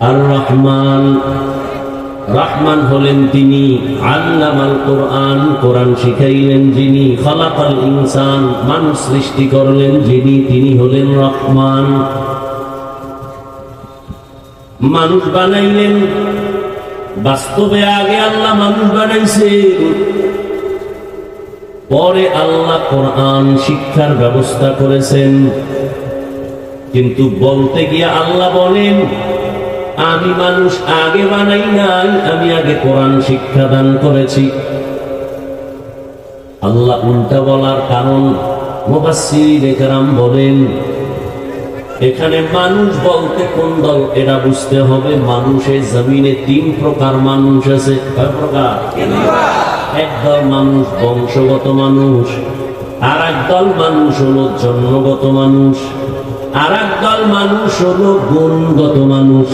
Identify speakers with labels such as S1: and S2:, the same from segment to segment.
S1: আর রহমান রহমান হলেন তিনি আল্লামাল কোরআন কোরআন শিখাইলেন যিনি, খলাকাল ইনসান, মানুষ সৃষ্টি করলেন যিনি, তিনি হলেন রহমান। মানুষ বানাইলেন, বাস্তবে আগে আল্লাহ মানুষ বানাইছে পরে আল্লাহ কোরআন শিক্ষার ব্যবস্থা করেছেন। কিন্তু বলতে গিয়ে আল্লাহ বলেন আমি মানুষ আগে বানাই নাই, আমি আগে কোরআন শিক্ষা দান করেছি। আল্লাহ উল্টা বলার কারণ মুবাসসিরিন বলেন, এখানে মানুষ বলতে কোন দল, এটা বুঝতে হবে মানুষের জমিনে তিন প্রকার মানুষ আছে। একদল মানুষ বংশগত মানুষ, আর দল মানুষ হলো জন্মগত মানুষ। আর দল মানুষ হলো গুণগত মানুষ।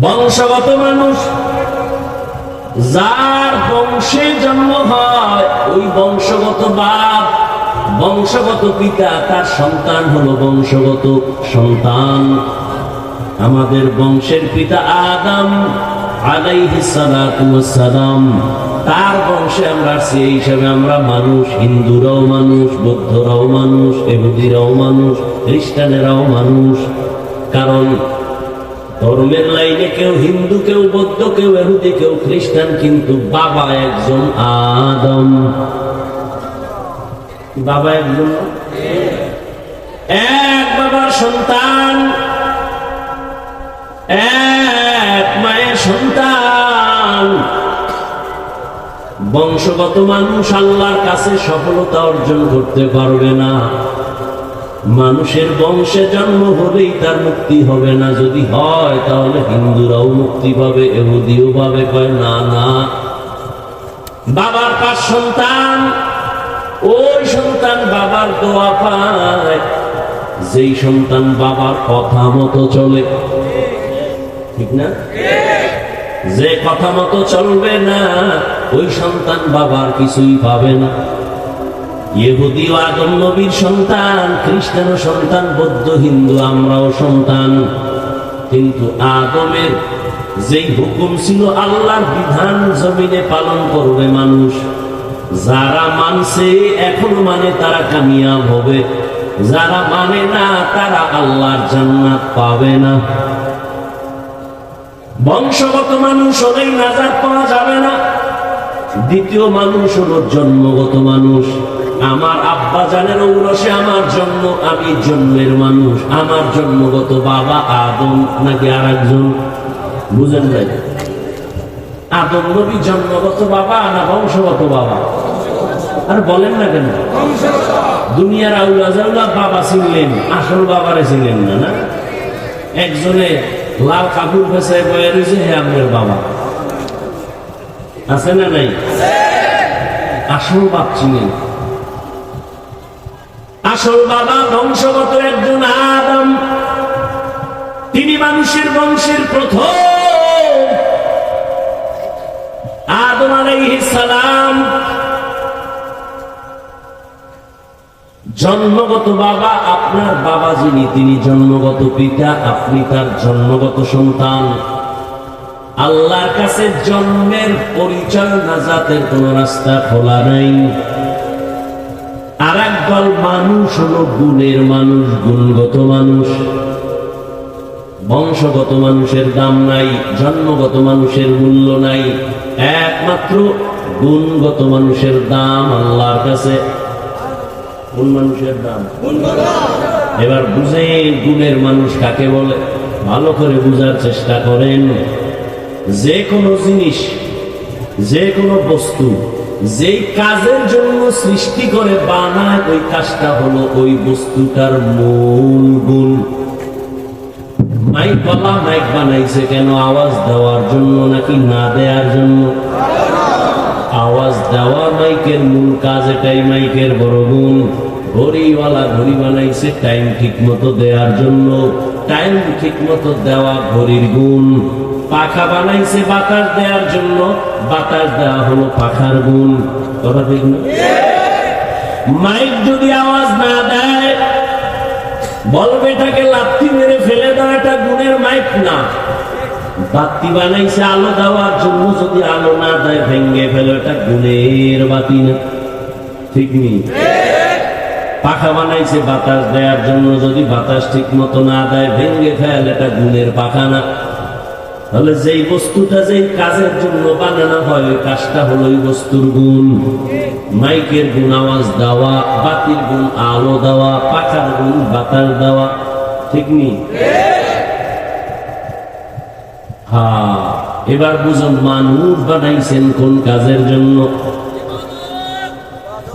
S1: বংশগত মানুষ। যার বংশে জন্ম হয়, ওই বংশগত বাপ, বংশগত পিতা, তার সন্তান হলো বংশগত সন্তান। আমাদের বংশের পিতা আদম আলাইহিস সালাম। তার বংশে আমরা আছি, এই হিসাবে আমরা মানুষ, হিন্দুরাও মানুষ, বৌদ্ধরাও মানুষ, এহুদিরাও মানুষ, খ্রিস্টানেরাও মানুষ। কারণ ধর্মের লাইনে কেউ হিন্দু, কেউ বৌদ্ধ, কেউ এহুদি, কেউ খ্রিস্টান, কিন্তু বাবা একজন আদম। বাবা একজন? এক বাবার সন্তান। এক মায়ের সন্তান। বংশগত মানুষ আল্লাহর কাছে সফলতা অর্জন করতে পারবে না। মানুষের বংশে জন্ম হলেই তার মুক্তি হবে না। যদি হয়, তাহলে হিন্দুরাও মুক্তি পাবে, এহুদিও পাবে। কয়, না না। বাবার পাঁচ সন্তান, ওই সন্তান বাবার দোয়া পায়। যেই সন্তান বাবার কথা মতো চলে। ঠিক না? যে কথা মতো চলবে না, ওই সন্তান বাবার কিছুই পাবে না। ইহুদি ও আদম নবীর সন্তান খ্রিস্টান সন্তান, বৌদ্ধ, হিন্দু, আমরাও সন্তান। কিন্তু আদমের যেই হুকুম ছিল আল্লাহর বিধান জমিনে পালন করবে মানুষ, যারা মানছে এখন মানে তারা কামিয়াব হবে, যারা মানে না তারা আল্লাহর জান্নাত পাবে না। বংশগত মানুষ হলেই নাজার পাওয়া যাবে না। দ্বিতীয় মানুষ হলো জন্মগত মানুষ। আমার আব্বা জানের ঔরসে আমার জন্ম, আমি জন্মের মানুষ। আমার জন্মগত বাবা আদম, নাকি আর একজন বুঝেন নাই? আদম নবী জন্মগত বাবা না বংশগত বাবা? আর বলেন না কেন? দুনিয়ার আউলা জাউলা বাবা ছিলেন আসল বাবারে ছিলেন না না? একজনে লাল কাপড় পেছায় বয়ে রয়েছে, হে আপনার বাবা। আছে না নাই? আসল বাপ ছিলেন আসল বাবা বংশগত একজন আদম। তিনি মানুষের বংশের প্রথম। আদম আলাইহিস সালাম জন্মগত বাবা আপনার বাবা যিনি, তিনি জন্মগত পিতা, আপনি তার জন্মগত সন্তান। আল্লাহর কাছে জন্মের পরিচয় নাজাতের কোন রাস্তা খোলা নাই। আর দল মানুষ হলো গুণের মানুষ, গুণগত মানুষ। বংশগত মানুষের দাম নাই, জন্মগত মানুষের মূল্য নাই। একমাত্র গুণগত মানুষের দাম আল্লাহর কাছে কোন মানুষের দাম? এবার বুঝে গুণের মানুষ কাকে বলে? ভালো করে বুঝার চেষ্টা করেন। যে কোনো জিনিস যে কোনো বস্তু যেই কাজের জন্য সৃষ্টি করে বানায় ওই কাজটা হলো ওই বস্তুটার মূল গুণ। মাইক বলা মাইক বানাইছে কেন? আওয়াজ দেওয়ার জন্য নাকি না দেওয়ার জন্য? আওয়াজ দেওয়া মাইকের মূল কাজ এটাই মাইকের বড় গুণ। ঘড়িওয়ালা ঘড়ি বানাইছে টাইম ঠিক মতো দেওয়ার জন্য। টাইম ঠিক মতো দেওয়া ঘড়ির গুণ। পাখা বানাইছে বাতাস দেওয়ার জন্য, বাতাস দেওয়া হলো পাখার গুণ। কথা ঠিক মাইক যদি আওয়াজ না দেয়, বলবে এটাকে লাথি মেরে ফেলে দাও এটা গুণের না। বাতি বানাইছে আলো দেওয়ার জন্য, যদি আলো না দেয় ভেঙ্গে ফেলো এটা গুণের বাতি না। ঠিক নেই? পাখা বানাইছে বাতাস দেওয়ার জন্য, যদি বাতাস ঠিক মতো না দেয়, ভেঙে ফেল, এটা গুণের পাখা না। তাহলে যেই বস্তুটা যেই কাজের জন্য বানানো হয়, ওই কাজটা হলো ওই বস্তুর গুণ। মাইকের গুণ আওয়াজ দেওয়া, বাতির গুণ আলো দেওয়া, পাখার গুণ বাতাস দেওয়া। ঠিক নেই হ্যাঁ এবার বুঝুন, মানুষ বানাইছেন কোন কাজের জন্য?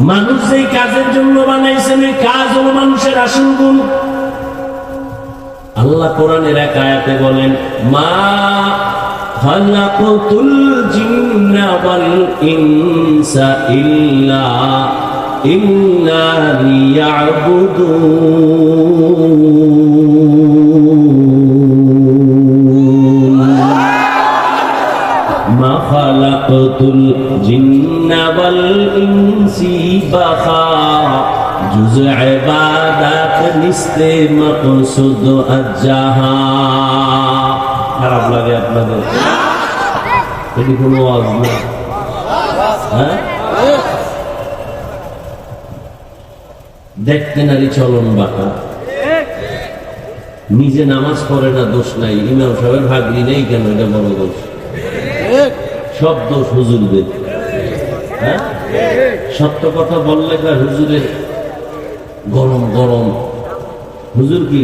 S1: মানুষ যে কাজের জন্য বানাইছেন, এই কাজ হলো মানুষের আসল গুণ। আল্লাহ কোরআনের এক আয়াতে বলেন, মা খালাকাতুল জিন্না ওয়াল بخا جز عبادت নিস্ত মকসুদ আজাহা খারাপ লাগে আপনাদের এটি কোনো আওয়াজ না হ্যাঁ দেখতে নারী চলন বাঁকা নিজে নামাজ পড়ে না দোষ নাই ইমাম সাহেবের ভাগরি নেই কেন এটা বড় দোষ সব দোষ হুজুরদের হ্যাঁ সত্য কথা বললে না হুজুরের গরম গরম। হুজুর কি?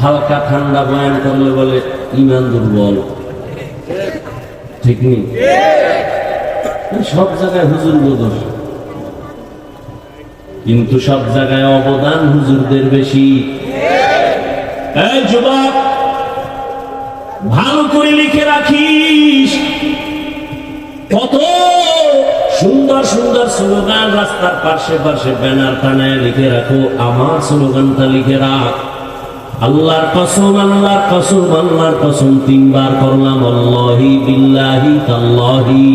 S1: হালকা ঠান্ডা বয়ান করলে বলে, ইমান দুর্বল। ঠিক নেই? সব জায়গায় হুজুর দোষ কিন্তু সব জায়গায় অবদান হুজুরদের বেশি। যুবক, ভালো করে লিখে রাখিস। কত সুন্দর সুন্দর স্লোগান রাস্তার পাশে পাশে ব্যানার টানায় লিখে রাখো, আমার স্লোগানটা লিখে রাখ। আল্লাহর কসম আল্লাহর কসম আল্লাহর কসম তিনবার করলাম, আল্লাহি বিল্লাহি তাল্লাহি।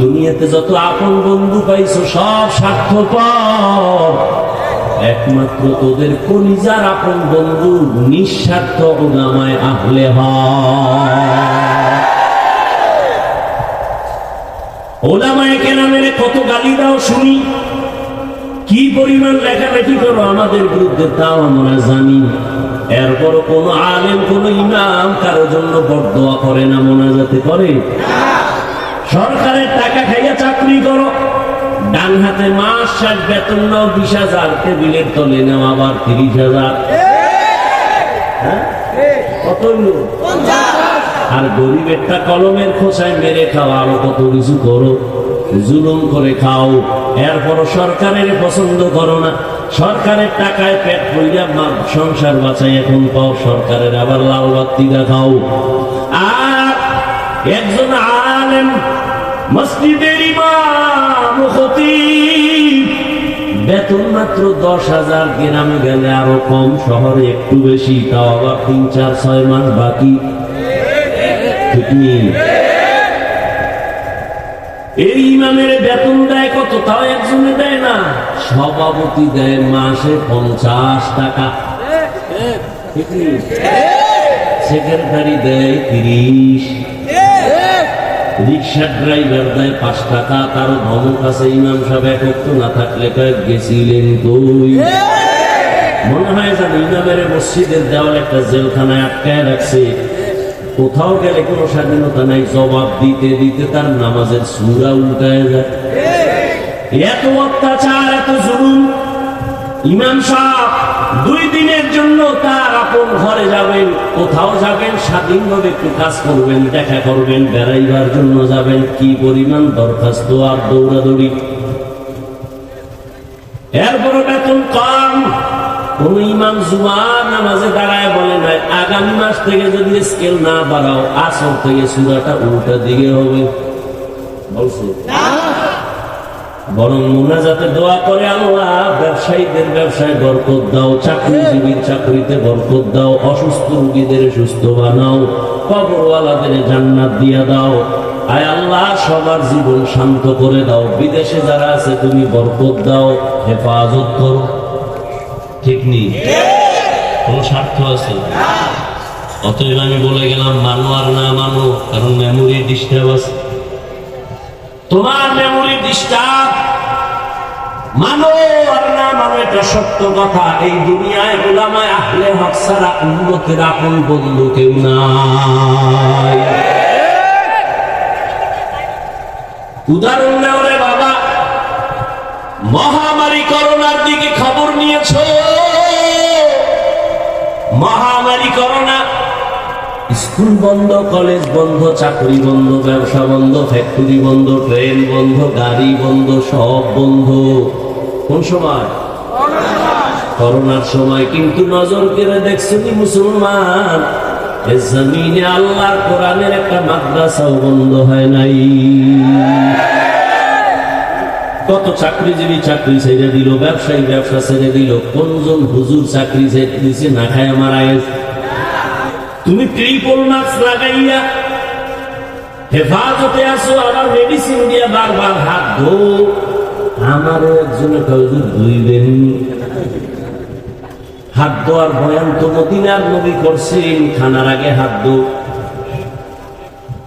S1: দুনিয়াতে যত আপন বন্ধু পাইছো, সব স্বার্থপর। একমাত্র তোদের কলিজার আপন বন্ধু, নিঃস্বার্থ ওলামায় আহলে হয় ওলামায় কেরামের কত গালি দাও শুনি। কি পরিমাণ লেখালেখি করো আমাদের বিরুদ্ধে তাও আমরা জানি। এরপর কোন আলেম, কোন ইমাম কারোর জন্য বরদোয়া করে না, মোনাজাতে করে। সরকারের টাকা খাইয়া চাকরি করো। ডান হাতে মাস ষাট বেতন নাও বিশ হাজার, টেবিলের তলে নাও আবার তিরিশ হাজার। হ্যাঁ? কত? আর গরিবেরটা কলমের খোসায় মেরে খাও আরও কত কিছু করো? জুলুম করে খাও। এরপর সরকারের পছন্দ করো না। সরকারের টাকায় পেট মা- সংসার বাঁচাই এখন পাও। সরকারের আবার লাল বাত্তি দেখাও আর একজন আলেম মসজিদের ইমাম খতিব, বেতন মাত্র দশ হাজার গ্রামে গেলে আরও কম। শহরে একটু বেশি, তাও আবার তিন, চার, ছয় মাস বাকি। ঠিক নেই এই ইমামের বেতন দেয় কত? তাও একজনে দেয় না। সভাপতি দেয় মাসে পঞ্চাশ টাকা। সেক্রেটারি দেয় তিরিশ। রিক্সা ড্রাইভার দেয় পাঁচ টাকা। তার ধমক আছে, ইমাম সাহেব একত্র না থাকলে গেছিলেন কই? মনে হয় যেন ইমামের মসজিদের দেওয়াল একটা জেলখানায় আটকায় রাখছে। কোথাও গেলে কোনো স্বাধীনতা নাই জবাব দিতে দিতে তার নামাজের সুরা উল্টায় যায়। এত অত্যাচার এত জুলুম। ইমাম সাহেব দুই দিনের জন্য তার আপন ঘরে যাবেন কোথাও যাবেন স্বাধীনভাবে একটু কাজ করবেন দেখা করবেন বেড়াইবার জন্য যাবেন কি পরিমাণ দরখাস্ত আর দৌড়াদৌড়ি। এরপর বেতন কম কোন ইমাম জুমার নামাজে দাঁড়ায় বলে নাই আগামী মাস থেকে যদি স্কেল না বাড়াও আসর থেকে সুরাটা উল্টা দিকে হবে। বলছে? বরং মুনাজাতে দোয়া করে আল্লাহ ব্যবসায়ীদের ব্যবসায় বরকত দাও চাকরিজীবীর চাকরিতে বরকত দাও অসুস্থ রোগীদের সুস্থ বানাও কবরওয়ালাদের জান্নাত দিয়া দাও। আয় আল্লাহ সবার জীবন শান্ত করে দাও। বিদেশে যারা আছে তুমি বরকত দাও হেফাজত করো। ঠিক নেই। কোন স্বার্থ আছে? অতএব আমি বলে গেলাম, মানো আর না মানো, কারণ মেমোরি ডিস্টার্ব আছে। তোমার মেমোরি ডিস্টার্ব মানো আর না মানো, এটা সত্য কথা। এই দুনিয়ায় আহলে হক ছাড়া উন্নতের আপন বন্ধু কেউ নাই। উদাহরণ নেও রে বাবা, মহামারী করোনার দিকে খবর নিয়েছ? মহামারী করোনা স্কুল বন্ধ, কলেজ বন্ধ, চাকরি বন্ধ, ব্যবসা বন্ধ ফ্যাক্টরি বন্ধ ট্রেন বন্ধ, গাড়ি বন্ধ, সব বন্ধ। কোন সময়? করোনার সময়। কিন্তু নজর কেড়ে দেখছেনি মুসলমান জমিনে আল্লাহর কোরআনের একটা মাদ্রাসাও বন্ধ হয় নাই। কত চাকরিজীবী চাকরি ছেড়ে দিল, ব্যবসায়ী ব্যবসা ছেড়ে দিল, কোনজন হুজুর চাকরি ছেড়ে দিছে না খায় মারা গেছে তুমি ট্রিপল মাস্ক লাগাইয়া হেফাজতে আসো আবার মেডিসিন দিয়ে বারবার হাত ধো। আমারও একজনে কয়েকজন ধুইবেন। হাত ধোয়ার বয়ান তো মদিনার নবী করছেন, খানার আগে হাত ধো।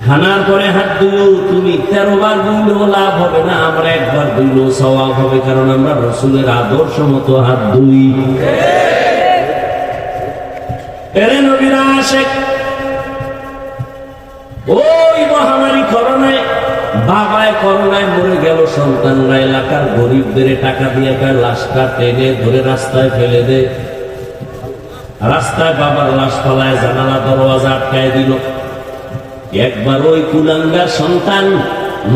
S1: খানার পরে হাত ধুলো তুমি তেরো বার ধুইলেও লাভ হবে না, আমরা একবার ধুইলেও সওয়াব হবে, কারণ আমরা রসুলের আদর্শ মতো হাত ধুই এরে নবীরা আশেক, ওই মহামারী করোনায়, বাবায় করোনায় মরে গেল সন্তানরা, এলাকার গরিবদের টাকা দিয়ে তার লাশটা টেনে ধরে রাস্তায় ফেলে দে। রাস্তায় বাবার লাশ জানালা দরওয়াজা আটকায় দিল। একবার ওই কুলাঙ্গার সন্তান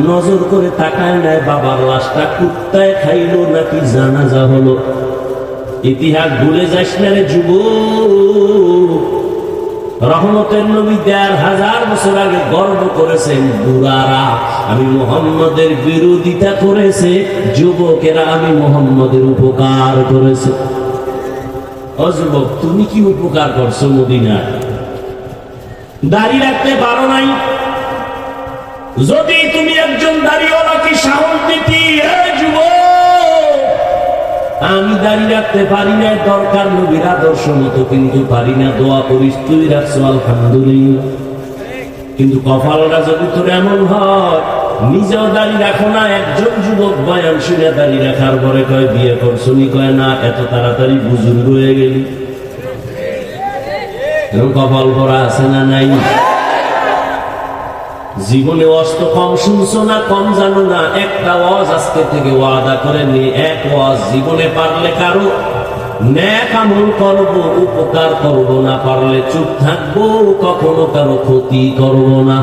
S1: নজর করে তাকায় নেয় বাবার লাশটা কুত্তায় খাইলো, নাকি জানাজা হলো। ইতিহাস ভুলে যাস না রে যুবক। রহমতের নবী দেড় হাজার বছর আগে গর্ব করেছেন, বুড়ারা আমি মোহাম্মদের বিরোধিতা করেছে, যুবকেরা আমি মোহাম্মদের উপকার করেছে। অযুবক তুমি কি উপকার করছ মদিনার দাড়ি রাখতে পারো নাই। যদি তুমি একজন দাড়িওয়ালাকে সাহস দিতি আমি দাঁড়িয়ে রাখতে পারি না দরকার নবীর আদর্শ মতো কিন্তু পারি না, দোয়া করিস তুই রাখছো, আলহামদুলিল্লাহ। কিন্তু কপালটা যদি তোর এমন হয়, নিজেও দাঁড়িয়ে রাখো না, একজন যুবক বয়ান শুনে দাঁড়িয়ে রাখার পরে কয়, বিয়ে করছনি কয়, না, এত তাড়াতাড়ি বুজুর্গ হয়ে গেলি। কপাল করা আছে না নাই? জীবনে অস্ত কম শুনছো না, কম জানো না? একটা ওয়াজ আজকে থেকে ওয়াদা করে নিয়ে এক ওয়াজ জীবনে পারলে কারও? আমল করব, উপকার করব না। পারলে চুপ থাকব, কখনো কারও ক্ষতি করব না।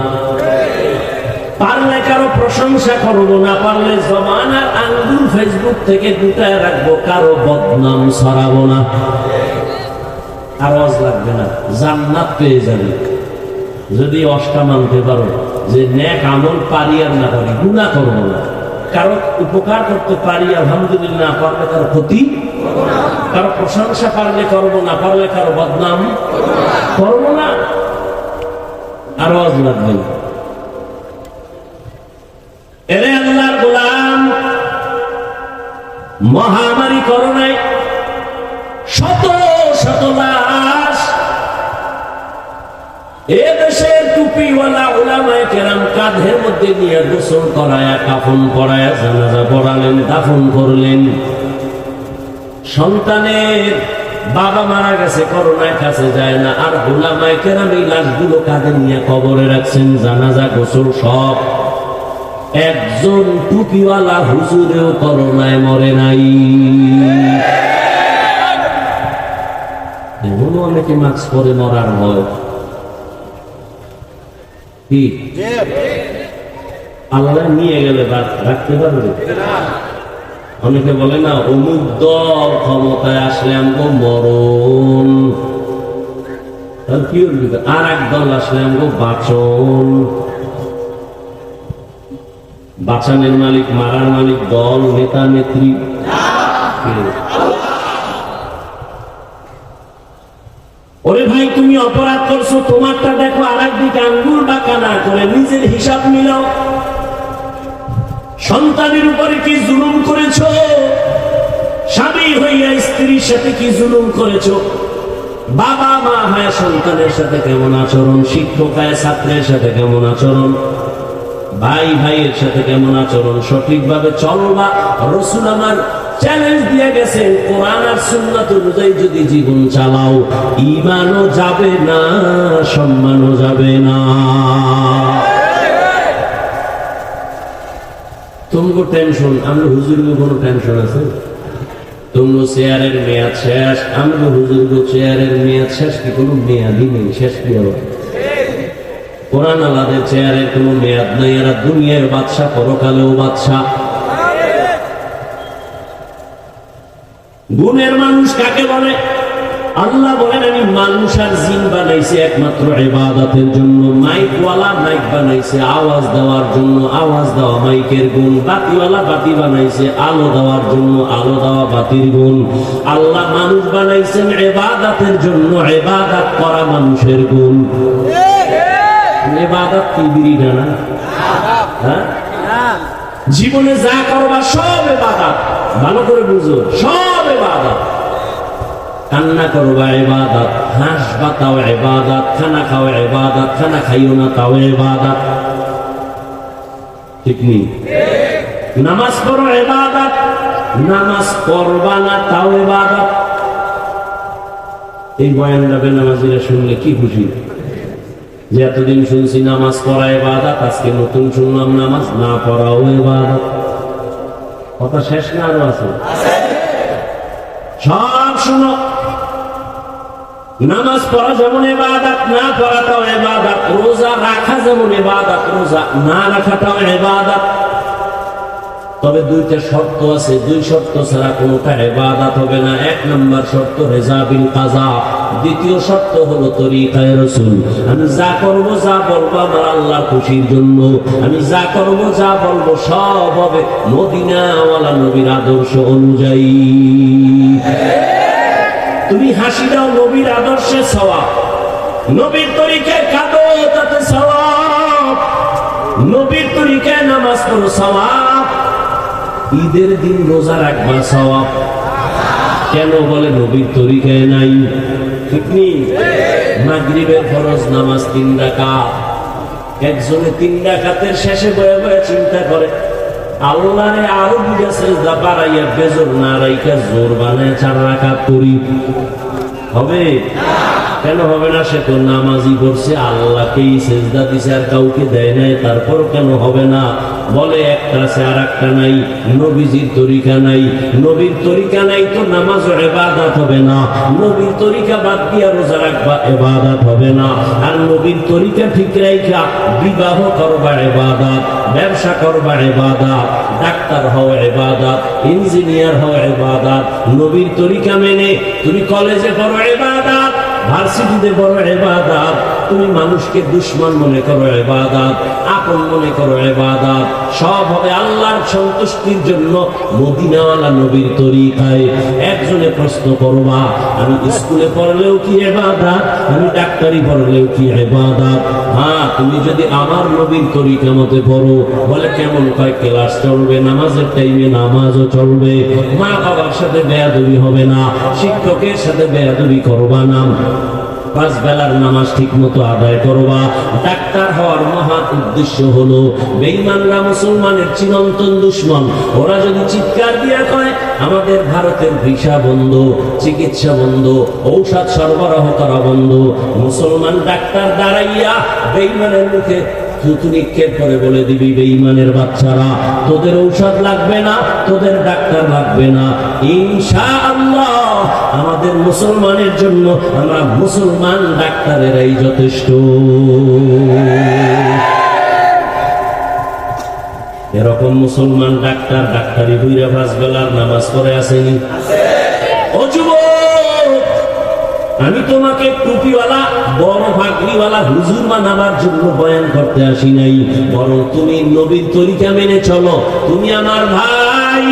S1: পারলে কারও প্রশংসা করব না। পারলে জমানার আঙ্গুল ফেসবুক থেকে গুটায় রাখব, কারও বদনাম ছড়াবো না। আর ওয়াজ লাগবে না, জান্নাত পেয়ে যাবে। যদি অষ্টা মানতে পারো যে ন্যাক আমল পারি আর না পারি গুণা করব না। কারও উপকার করতে পারি, আলহামদুলিল্লাহ, পারলে কারও ক্ষতি কারও প্রশংসা পারলে করব না, পারলে কারও বদনাম করব না। আওয়াজ লাগবে না। এরে আল্লাহর গোলাম, মহামারী করোনায় শত কেরাম কাঁধের মধ্যে নিয়ে গোসল করায়া, কাফন করায়া জানাজা পড়ালেন, দাফন করলেন। সন্তানের বাবা মারা গেছে, করোনায় কাছে যায় না। আর ওলামায় কেরাম এই লাশগুলো কাঁধে নিয়ে কবরে রাখছেন, জানাজা, গোসল সব। একজন টুপিওয়ালা হুজুরেও করোনায় মরে নাই। এমনও অনেকে মাস্ক পরে মরার হয় আল্লাহ নিয়ে গেলে রাখ- রাখতে পারবে? অনেকে বলে না দল ক্ষমতায় আসলে আমগো মরণ। তাহলে কি? আর এক দল আসলে আমগো বাচন। বাঁচানের মালিক, মারার মালিক দল, নেতা, নেত্রী। ওরে ভাই, তুমি অপরাধ করছ, তোমারটা দেখো আর একদিকে আঙ্গুল বাঁকা না করে নিজের হিসাব মিলাও। সন্তানের উপরে কি জুলুম করেছ? স্বামী হইয়া স্ত্রীর সাথে কি জুলুম করেছ? বাবা, মা হয় সন্তানের সাথে কেমন আচরণ? শিক্ষক হয় ছাত্রের সাথে কেমন আচরণ? ভাই, ভাইয়ের সাথে কেমন আচরণ? সঠিকভাবে চলবা? রসুল আমার চ্যালেঞ্জ দিয়ে গেছে, কোরআন আর সুন্নাত অনুযায়ী যদি জীবন চালাও ইমানও যাবে না, সম্মানও যাবে না। তোমাকে টেনশন আমরা হুজুরকে কোনো টেনশন আছে? তোমরা চেয়ারের মেয়াদ শেষ আমরা হুজুরগ চেয়ারের মেয়াদ শেষ কি কোনো মেয়াদই নেই, শেষ কি হবে কোরআন আলাদের চেয়ারের কোনো মেয়াদ নাই, এরা দুনিয়ার বাদশা পরকালেও বাদশা গুণের মানুষ কাকে বলে? আল্লাহ বলেন আমি মানুষ আর জিন বানাইছি একমাত্র ইবাদতের জন্য। মাইকওয়ালা মাইক বানাইছে আওয়াজ দেওয়ার জন্য আওয়াজ দেওয়া মাইকের গুণ। বাতিওয়ালা বাতি বানাইছে আলো দেওয়ার জন্য আলো দেওয়া বাতির গুণ। আল্লাহ মানুষ বানাইছেন ইবাদতের জন্য ইবাদত করা মানুষের গুণ। ইবাদত কি বিড়ি না হ্যাঁ? জীবনে যা করবা সব এবাদত ভালো করে বুঝো সব এবাদত কান্না করবা এবাদত হাসবা তাও এবাদত খানা এবাদত খানা খাইও না তাও এবাদত ঠিক নেই? নামাজ পড়ো এবাদত নামাজ পড়বা না তাও এবাদত এই বয়ানটা বেনামাজিরা শুনলে কি খুশি? যে এতদিন শুনছি নামাজ পড়া এবাদত আজকে নতুন শুনলাম নামাজ না পড়াও এবাদত কথা শেষ না আরও আছে? সব শুনো। নামাজ পড়া যেমন এবাদাত না পড়াটাও এবাদাত রোজা রাখা যেমন এবাদাত রোজা না রাখাটাও এবাদাত তবে দুইটা শর্ত আছে, দুই শর্ত ছাড়া কোনোটা হেবাদাত হবে না। এক নম্বর শর্ত রেজাবিল কাজা। দ্বিতীয় শর্ত হলো তরিকায় রসুল। আমি যা করব, যা বলব আমার আল্লাহ খুশির জন্য। আমি যা করব, যা বলব, সব হবে মদিনাওয়ালা নবীর আদর্শ অনুযায়ী। তুমি হাসি দাও নবীর আদর্শে সওয়াব। নবীর তরিকায় কাঁদো তাতে সওয়াব। নবীর তরিকায় নামাজ পড়ো, সওয়াব। ঈদের দিন রোজা রাখবা, সওয়াব। কেন বলে নবীর তরিকায় নাই? ঠিক মাগরিবের ফরজ নামাজ তিন রাকাত। একজনে তিন রাকাতের শেষে বয়ে বয়ে চিন্তা করে, আল্লাহরে আরও দুটা না জোর চার করি। হবে? কেন হবে না? সে তো নামাজি করছে আল্লাহকেই সেজদা দিছে, আর কাউকে দেয় নাই তারপর কেন হবে না? বলে, একটা আছে আর একটা নাই, নবীজির তরিকা নাই। নবীর তরিকা নাই তো নামাজ এবাদাত হবে না। নবীর তরিকা বাদ দিয়া রোজা রাখবা এবাদাত হবে না। আর নবীর তরিকা ঠিক রাইখা, বিবাহ করবা এবাদাত, ব্যবসা করবা এবাদাত, ডাক্তার হও এবাদাত, ইঞ্জিনিয়ার হও এবাদাত। নবীর তরিকা মেনে তুমি কলেজে পড়ো, এবাদাত ভার্সিটিতে বড় এবাদাত। তুমি মানুষকে দুশ্মন মনে করো এবাদাত, আপন মনে করো এবাদাত। সব হবে আল্লাহর সন্তুষ্টির জন্য মদিনাওয়ালা নবীর তরিকায়। একজনে প্রশ্ন করবা, আমি স্কুলে পড়লেও কি এবাদাত? আমি ডাক্তারি পড়লেও কি এবাদাত? হ্যাঁ তুমি যদি আমার নবীর তরিকা মতে পড়ো, বলে কেমন কয় ক্লাস চলবে, নামাজের টাইমে নামাজও চলবে। মা বাবার সাথে বেয়াদবি হবে না, শিক্ষকের সাথে বেয়াদবি করবা না। পাঁচ বেলার নামাজ ঠিক মতো আদায় করবা। ডাক্তার হওয়ার মহা উদ্দেশ্য হলো বেইমানরা মুসলমানের চিরন্তন দুশ্মন। ওরা যদি চিৎকার দিয়া কয়, আমাদের ভারতের ভিসা বন্ধ, চিকিৎসা বন্ধ, ঔষধ সরবরাহ করা বন্ধ। মুসলমান ডাক্তার দাঁড়াইয়া বেইমানের মুখে থুতু নিক্ষেপ করে বলে দিবি বেঈমানের বাচ্চারা তোদের ঔষধ লাগবে না তোদের ডাক্তার লাগবে না। ইনশা আল্লাহ আমাদের মুসলমানের জন্য আমরা মুসলমান ডাক্তারেরাই যথেষ্ট। এরকম মুসলমান ডাক্তার ডাক্তারি বুইরা পাঁচ বেলার নামাজ পড়ে আসেনি? ও যুবক! আমি তোমাকে টুপিওয়ালা, বড় ভাগরিওয়ালা হুজুর বানাবার জন্য বয়ান করতে আসি নাই। বরং তুমি নবীর তরিকা মেনে চলো। তুমি আমার ভাই।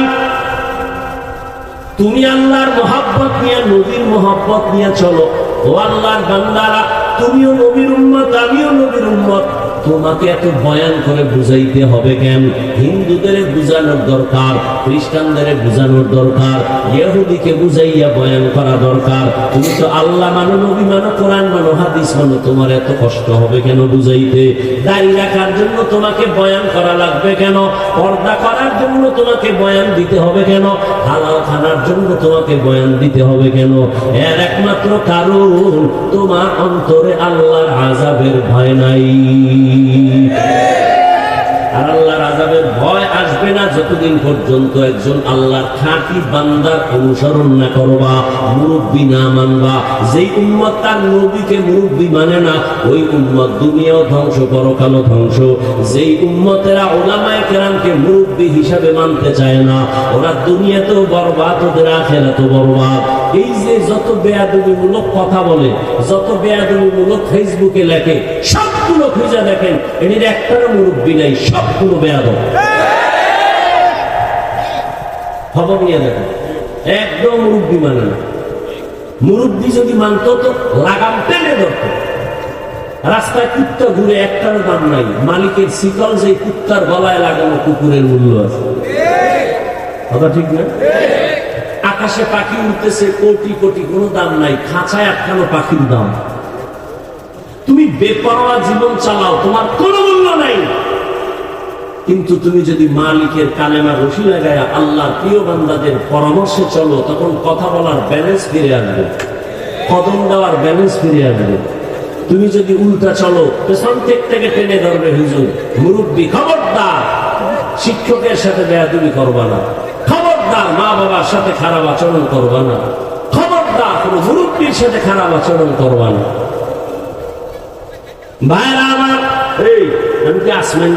S1: তুমি আল্লাহর মহাব্বত নিয়ে, নবীর মহাব্বত নিয়ে চলো। ও আল্লাহর বান্দারা, তুমিও নবীর উম্মত, আমিও তোমাকে এত বয়ান করে বুঝাইতে হবে কেন? হিন্দুদের বুঝানোর দরকার, খ্রিস্টানদের বুঝানোর দরকার, ইহুদিকে বুঝাইয়া বয়ান করা দরকার। তুমি তো আল্লাহ মানো, নবী মানো, কোরআন মানো, হাদিস মানো, তোমার এত কষ্ট হবে কেন বুঝাইতে? দাড়ি রাখার জন্য তোমাকে বয়ান করা লাগবে কেন? পর্দা করার জন্য তোমাকে বয়ান দিতে হবে কেন? হালাল খানার জন্য তোমাকে বয়ান দিতে হবে কেন? এর একমাত্র কারণ, তোমার অন্তরে আল্লাহর আজাবের ভয় নাই। আর আল্লাহর আজাবের ভয় আসবে না যতদিন পর্যন্ত একজন আল্লাহর খাঁটি বান্দার অনুসরণ না করবা, মুরব্বী না মানবা। যেই উম্মত তার মুরব্বী মানে না, ওই উম্মত দুনিয়াও ধ্বংস ধ্বংস। যেই উম্মতেরা ওলামায়ে কেরামকে মুরব্বী হিসাবে মানতে চায় না, ওরা দুনিয়াতেও বরবাদ, ওদের বরবাদ। এই যে যত বেয়াদবিমূলক কথা বলে, যত বেয়াদবিমূলক ফেসবুকে লেখে সবগুলো খুঁজে দেখেন এটির একটারও মুরব্বী নাই, সবগুলো বেয়াদব। খবর নিয়ে দেখেন, একদম মুরব্বী মানে না। মুরব্বী যদি মানতো, তো লাগাম টেনে ধরত। রাস্তায় কুত্তা ঘুরে একটারও দাম নাই। মালিকের শিকল যে কুত্তার গলায় লাগানো কুকুরের মূল্য আছে। কথা ঠিক না? আকাশে পাখি উঠতেছে, কোটি কোটি কোনো দাম নাই। খাঁচায় আটকানো পাখির দাম। তুমি বেপরোয়া জীবন চালাও, তোমার কোনো মূল্য নাই। কিন্তু তুমি যদি মালিকের কালেমা রশি লাগায় আল্লাহর প্রিয় বান্দাদের পরামর্শে চলো, তখন কথা বলার ব্যালেন্স ফিরে আসবে। কদম দেওয়ার ব্যালেন্স ফিরে আসবে। তুমি যদি উল্টা চলো, পেছন দিক থেকে টেনে ধরবে হুজুর, মুরব্বী, খবরদার। শিক্ষকের সাথে দেয়া তুমি করবা না। খবরদার, মা বাবার সাথে খারাপ আচরণ করবা না। খবরদার, কোনো মুরব্বীর সাথে খারাপ আচরণ করবা না। ভাইরা আমার এই আমি কি আসমেন